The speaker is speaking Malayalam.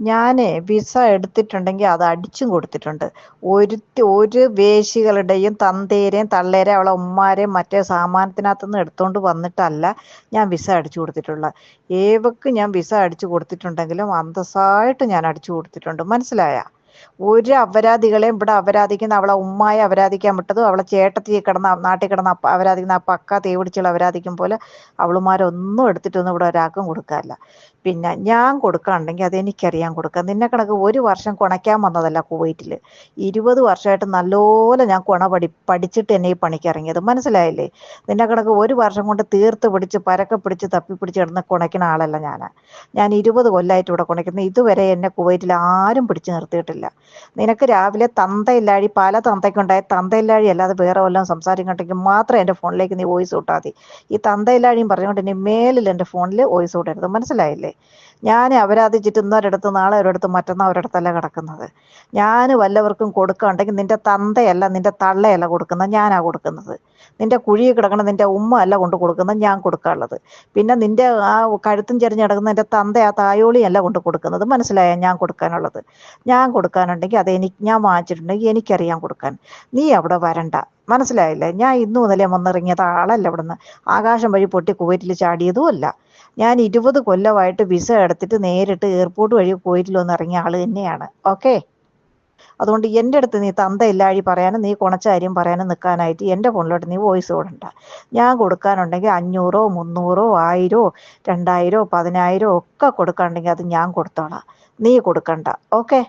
ഞാൻ വിസ എടുത്തിട്ടുണ്ടെങ്കിൽ അത് അടിച്ചും കൊടുത്തിട്ടുണ്ട്. ഒരു ഒരു വേശികളുടെയും തന്തേരെയും തള്ളേരെയും അവളെ ഉമ്മാരെയും മറ്റേ സാമാനത്തിനകത്തുനിന്ന് എടുത്തുകൊണ്ട് വന്നിട്ടല്ല ഞാൻ വിസ അടിച്ചു കൊടുത്തിട്ടുള്ളത് ഏവക്ക് ഞാൻ വിസ അടിച്ചു കൊടുത്തിട്ടുണ്ടെങ്കിലും അന്തസ്സായിട്ട് ഞാൻ അടിച്ചു കൊടുത്തിട്ടുണ്ട്. മനസ്സിലായ? ഒരു അപരാധികളെയും ഇവിടെ അപരാധിക്കുന്ന അവളെ ഉമ്മയെ അപരാധിക്കാൻ വിട്ടതും അവളെ ചേട്ടത്തി കിടന്ന നാട്ടിൽ കിടന്ന അപരാധിക്കുന്ന ആ പക്ക തേവിടിച്ചുള്ള അപരാധിക്കും പോലെ അവളുമാരൊന്നും എടുത്തിട്ടൊന്നും ഇവിടെ ഒരാൾക്കും കൊടുക്കാറില്ല. പിന്നെ ഞാൻ കൊടുക്കാണ്ടെങ്കിൽ അതെനിക്കറിയാൻ കൊടുക്കാം നിന്നെ കണക്ക് ഒരു വർഷം കുണയ്ക്കാൻ വന്നതല്ല കുവൈറ്റിൽ ഇരുപത് വർഷമായിട്ട് നല്ലപോലെ ഞാൻ കുണ പഠി പഠിച്ചിട്ട് എന്നെ ഈ പണിക്ക് ഇറങ്ങിയത്. മനസ്സിലായില്ലേ? നിന്നെ കണക്ക് ഒരു വർഷം കൊണ്ട് തീർത്ത് പിടിച്ച് പരക്കെ പിടിച്ച് തപ്പി പിടിച്ച് കിടന്ന് കുണയ്ക്കുന്ന ആളല്ല ഞാൻ ഞാൻ ഇരുപത് കൊല്ലമായിട്ട് ഇവിടെ കുണയ്ക്കുന്നത് ഇതുവരെ എന്നെ കുവൈറ്റിൽ ആരും പിടിച്ചു നിർത്തിയിട്ടില്ല. നിനക്ക് രാവിലെ തന്തയില്ലാഴി പല തന്തയ്ക്കുണ്ടായ തന്തയില്ലാഴി അല്ലാതെ വേറെ വല്ലതും സംസാരിക്കണ്ടെങ്കിൽ മാത്രം എന്റെ ഫോണിലേക്ക് നീ വോയിസ് വിട്ടാൽ മതി. ഈ തന്തയില്ലാഴിയും പറഞ്ഞുകൊണ്ട് ഇനി മേലിൽ എന്റെ ഫോണിൽ വോയിസ് വിടരുത് മനസ്സിലായില്ലേ? ഞാൻ അപരാധിച്ചിട്ട് ഇന്നൊരിടത്ത് നാളെ ഒരിടത്ത് മറ്റന്നാൾ ഒരിടത്തല്ല കിടക്കുന്നത്. ഞാൻ വല്ലവർക്കും കൊടുക്കുകയുണ്ടെങ്കിൽ നിന്റെ തന്തയല്ല നിന്റെ തള്ളയല്ല കൊടുക്കുന്നത്. ഞാനാ കൊടുക്കുന്നത്. നിന്റെ കുഴിയിൽ കിടക്കണം നിന്റെ ഉമ്മ അല്ല കൊണ്ട് കൊടുക്കുന്നത് ഞാൻ കൊടുക്കാനുള്ളത്. പിന്നെ നിന്റെ ആ കഴുത്തും ചെരിഞ്ഞ് കിടക്കുന്ന എന്റെ തന്ത ആ തായോളി അല്ല കൊണ്ട് കൊടുക്കുന്നത്. മനസ്സിലായ? ഞാൻ കൊടുക്കാനുള്ളത്. ഞാൻ കൊടുക്കാനുണ്ടെങ്കിൽ അത് എനിക്ക് ഞാൻ വാങ്ങിച്ചിട്ടുണ്ടെങ്കിൽ എനിക്കറിയാം കൊടുക്കാൻ. നീ അവിടെ വരണ്ട. മനസ്സിലായില്ലേ? ഞാൻ ഇന്നു മുതലേ വന്നിറങ്ങിയത് ആളല്ല ഇവിടുന്ന് ആകാശം വഴി പൊട്ടി കുവൈറ്റിൽ ചാടിയതും അല്ല. ഞാൻ ഇരുപത് കൊല്ലമായിട്ട് വിസ എടുത്തിട്ട് നേരിട്ട് എയർപോർട്ട് വഴി കുവൈറ്റിൽ വന്ന് ഇറങ്ങിയ ആൾ തന്നെയാണ്. ഓക്കെ? അതുകൊണ്ട് എന്റെ അടുത്ത് നീ തന്ത തന്തയില്ലാഴി പറയാനും നീ കുണച്ച കാര്യം പറയാനും നിൽക്കാനായിട്ട് എന്റെ ഫോണിലോട്ട് നീ വോയിസ് കൊടുണ്ട. ഞാൻ കൊടുക്കാനുണ്ടെങ്കിൽ അഞ്ഞൂറോ മുന്നൂറോ ആയിരോ രണ്ടായിരോ പതിനായിരോ ഒക്കെ കൊടുക്കാനുണ്ടെങ്കിൽ അത് ഞാൻ കൊടുത്തോളാം. നീ കൊടുക്കണ്ട. ഓക്കെ?